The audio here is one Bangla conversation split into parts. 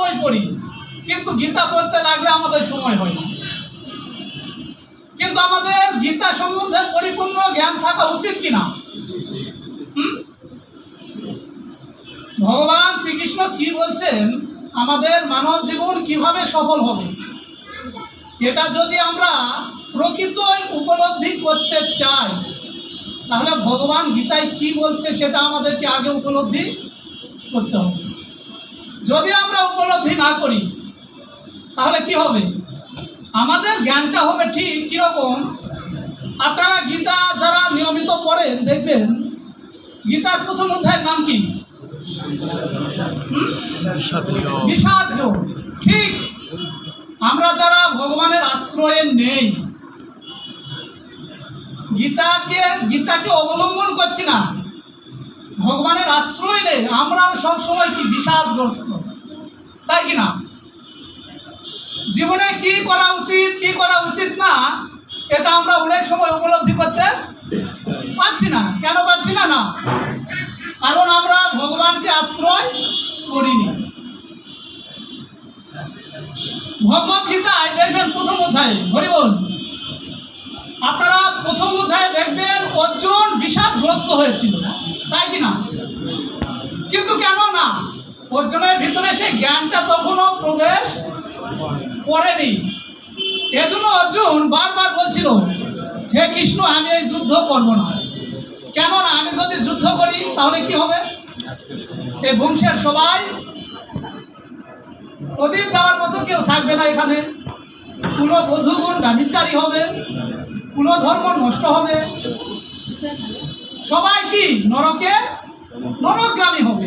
বই পড়ি, কিন্তু গীতা পড়তে লাগলে আমাদের সময় হয় না। কিন্তু আমাদের গীতা সম্বন্ধে পরিপূর্ণ জ্ঞান থাকা উচিত কিনা? ভগবান শ্রীকৃষ্ণ কি বলছেন? আমাদের মানব জীবন কীভাবে সফল হবে? এটা যদি আমরা প্রকৃতই উপলব্ধি করতে চাই, তাহলে ভগবান গীতায় কি বলছে সেটা আমাদেরকে আগে উপলব্ধি করতে হবে। যদি আমরা উপলব্ধি না করি তাহলে কি হবে? আমাদের জ্ঞানটা হবে ঠিক কীরকম? আপনারা গীতা যারা নিয়মিত পড়েন দেখবেন গীতার প্রথম অধ্যায়ের নাম কি? ঠিক। আমরা যারা ভগবানের আশ্রয়ে নেই গীতাকে গীতাকে অবলম্বন করছি না ভগবানের আশ্রয় নেই আমরাও সবসময় কি বিষাদগ্রস্ত? তাই কি না? জীবনে কি করা উচিত, কি করা উচিত না, এটা আমরা অনেক সময় উপলব্ধি করতে পারছি না। কেন পারছি না? না। কারণ আমরা ভগবানকে আশ্রয় করিনি। ভগবত গীতায় দেখবেন প্রথম অধ্যায় হরিবল আপনারা প্রথম অধ্যায়ে দেখবেন অর্জুন বিষাদগ্রস্ত হয়েছিল। তাই কি না কিন্তু কেন না? অর্জুনের ভিতরে সেই জ্ঞানটা তখনও প্রবেশ করেনি। এজন্য অর্জুন বারবার বলছিল, হে কৃষ্ণ, আমি এই যুদ্ধ করব না। কেন না আমি যদি যুদ্ধ করি, তাহলে কি হবে? এই বংশের সবাই প্রদীপ দেওয়ার মতো কেউ থাকবে না এখানে। কুলো বধুগুণ ব্যবিচারী হবে কুলো ধর্ম নষ্ট হবে। সবাই কি নরকে? নরকগামী হবে।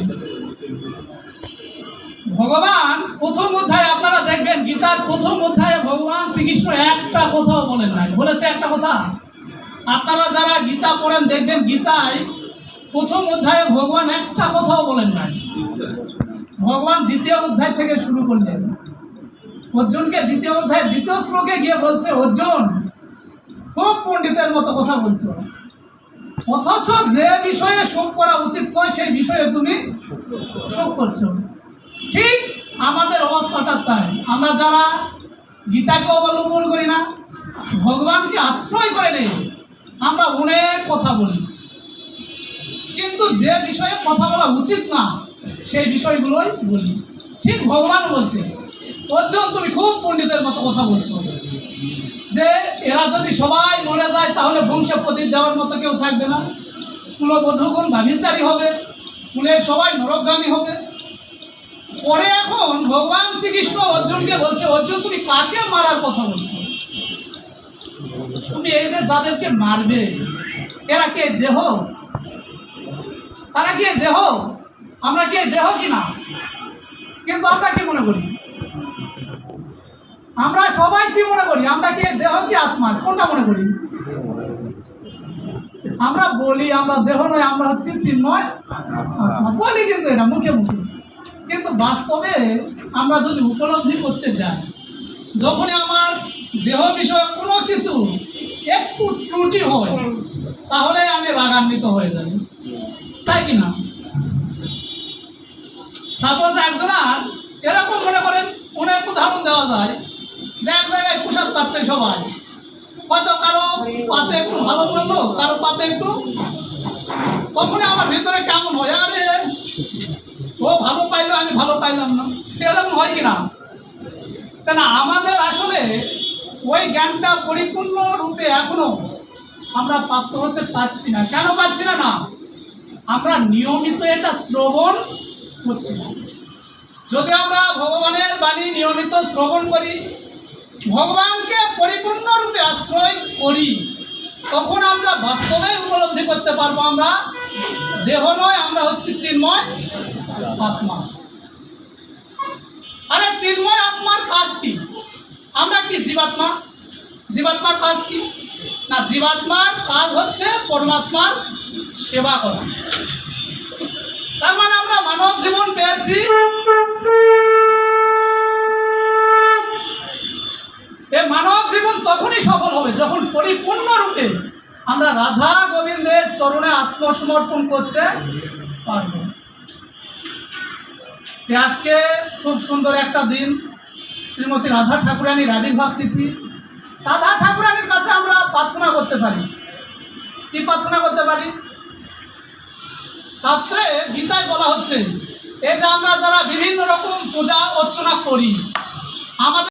ভগবান প্রথম অধ্যায়ে আপনারা দেখবেন গীতার প্রথম অধ্যায়ে ভগবান শ্রীকৃষ্ণ একটা কথাও বলেন নাই। বলেছে একটা কথা। আপনারা যারা গীতা পড়েন দেখবেন গীতায় প্রথম অধ্যায়ে ভগবান একটা কথাও বলেন নাই। ভগবান দ্বিতীয় অধ্যায় থেকে শুরু করলেন। অর্জুনকে দ্বিতীয় অধ্যায় দ্বিতীয় শ্লোকে গিয়ে বলছে, অর্জুন, খুব পণ্ডিতের মতো কথা বলছো। অথচ যে বিষয়ে শোক করা উচিত নয়, সেই বিষয়ে তুমি শোক করছ। ঠিক আমাদের অবস্থাটা তাই। আমরা যারা গীতাকে অবলম্বন করি না, ভগবানকে আশ্রয় করে নেই, আমরা অনেক কথা বলি। কিন্তু যে বিষয়ে কথা বলা উচিত না, সেই বিষয়গুলোই বলি। ঠিক ভগবান বলছে, অর্জুন, তুমি খুব পণ্ডিতের মতো কথা বলছো। যে এরা যদি সবাই মরে যায়, তাহলে বংশে প্রদীপ দেওয়ার মতো কেউ থাকবে না। কুলবধূগুণ ব্যভিচারী হবে, কুলের সবাই নরকগামী হবে। পরে এখন ভগবান শ্রীকৃষ্ণ অর্জুনকে বলছে, অর্জুন, তুমি কাকে মারার কথা বলছো? তুমি এই যে যাদেরকে মারবে, এরা কে দেহ? তারা কি দেহ? আমরা কি দেহ কি না কিন্তু আমরা কি মনে করি? আমরা সবাই কি মনে করি? আমরা কি দেহ কি আত্মা? কোনটা মনে করি? আমরা বলি, আমরা দেহ নয়, আমরা হচ্ছি চিন্ময় বলি কিন্তু এটা, মুখে মুখে। কিন্তু বাস্তবে আমরা যদি উপলব্ধি করতে চাই, যখনই আমার দেহ বিষয়ে কোনো কিছু একটু ত্রুটি হয়, তাহলে আমি রাগান্বিত হয়ে যাই। তাই কি না? সাপোজ একজনার এরকম মনে করেন, অনেক উদাহরণ দেওয়া যায়। পাচ্ছে সবাই। হয়তো কারও পাতে একটু ভালো করল কারও পাতে একটু তখনই আমার ভিতরে কেমন হয়? আরে, ও ভালো পাইলো, আমি ভালো পাইলাম না। এরকম হয় কিনা তা না, আমাদের আসলে ওই জ্ঞানটা পরিপূর্ণ রূপে এখনও আমরা প্রাপ্ত হচ্ছে পাচ্ছি না। কেন পাচ্ছি না না? আমরা নিয়মিত এটা শ্রবণ করছি। না যদি আমরা ভগবানের বাণী নিয়মিত শ্রবণ করি ভগবানকে পরিপূর্ণরূপে আশ্রয় করি, তখন আমরা বাস্তবে উপলব্ধি করতে পারব। আমরা দেহ নয়, আমরা হচ্ছি চিন্ময় আত্মা। আরে চিন্ময় আত্মার কাজ কি? আমরা কি জীবাত্মা? জীবাত্মার কাজ কি? না, জীবাত্মার কাজ হচ্ছে পরমাত্মার সেবা করা। তার মানে আমরা মানব জীবন পেয়েছি এই মানব জীবন তখনই সফল হবে যখন পরিপূর্ণরূপে আমরা রাধা গোবিন্দের চরণে আত্মসমর্পণ করতে পারব। আজকে খুব সুন্দর একটা দিন। শ্রীমতী রাধা ঠাকুরানীর আবির্ভাব তিথি। রাধা ঠাকুরানীর কাছে আমরা প্রার্থনা করতে পারি। কি প্রার্থনা করতে পারি? শাস্ত্রে গীতায় বলা হচ্ছে এই যে আমরা যারা বিভিন্ন রকম পূজা অর্চনা করি, আমাদের